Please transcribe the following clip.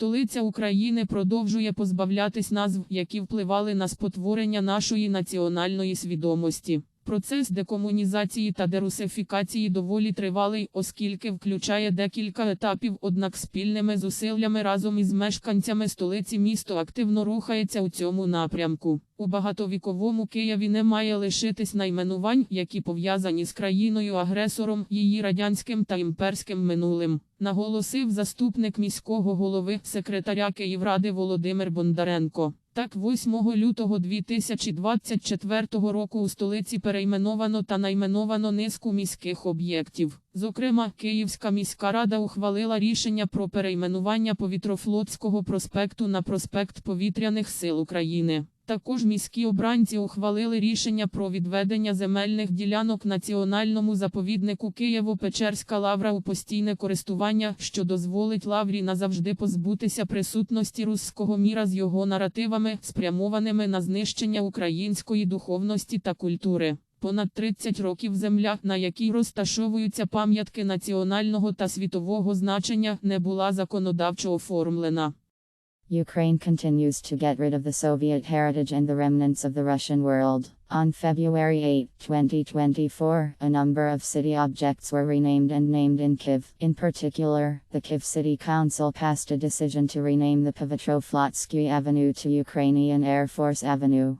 Столиця України продовжує позбавлятись назв, які впливали на спотворення нашої національної свідомості. Процес декомунізації та дерусифікації доволі тривалий, оскільки включає декілька етапів, однак спільними зусиллями разом із мешканцями столиці місто активно рухається у цьому напрямку. У багатовіковому Києві не має лишитись найменувань, які пов'язані з країною-агресором, її радянським та імперським минулим, наголосив заступник міського голови секретаря Київради Володимир Бондаренко. Так, 8 лютого 2024 року у столиці перейменовано та найменовано низку міських об'єктів. Зокрема, Київська міська рада ухвалила рішення про перейменування Повітрофлотського проспекту на проспект Повітряних сил України. Також міські обранці ухвалили рішення про відведення земельних ділянок національному заповіднику Києво-Печерська лавра у постійне користування, що дозволить лаврі назавжди позбутися присутності руського міра з його наративами, спрямованими на знищення української духовності та культури. Понад 30 років земля, на якій розташовуються пам'ятки національного та світового значення, не була законодавчо оформлена. Ukraine continues to get rid of the Soviet heritage and the remnants of the Russian world. On February 8, 2024, a number of city objects were renamed and named in Kiev. In particular, the Kiev City Council passed a decision to rename the Pavitro Flotsky Avenue to Ukrainian Air Force Avenue.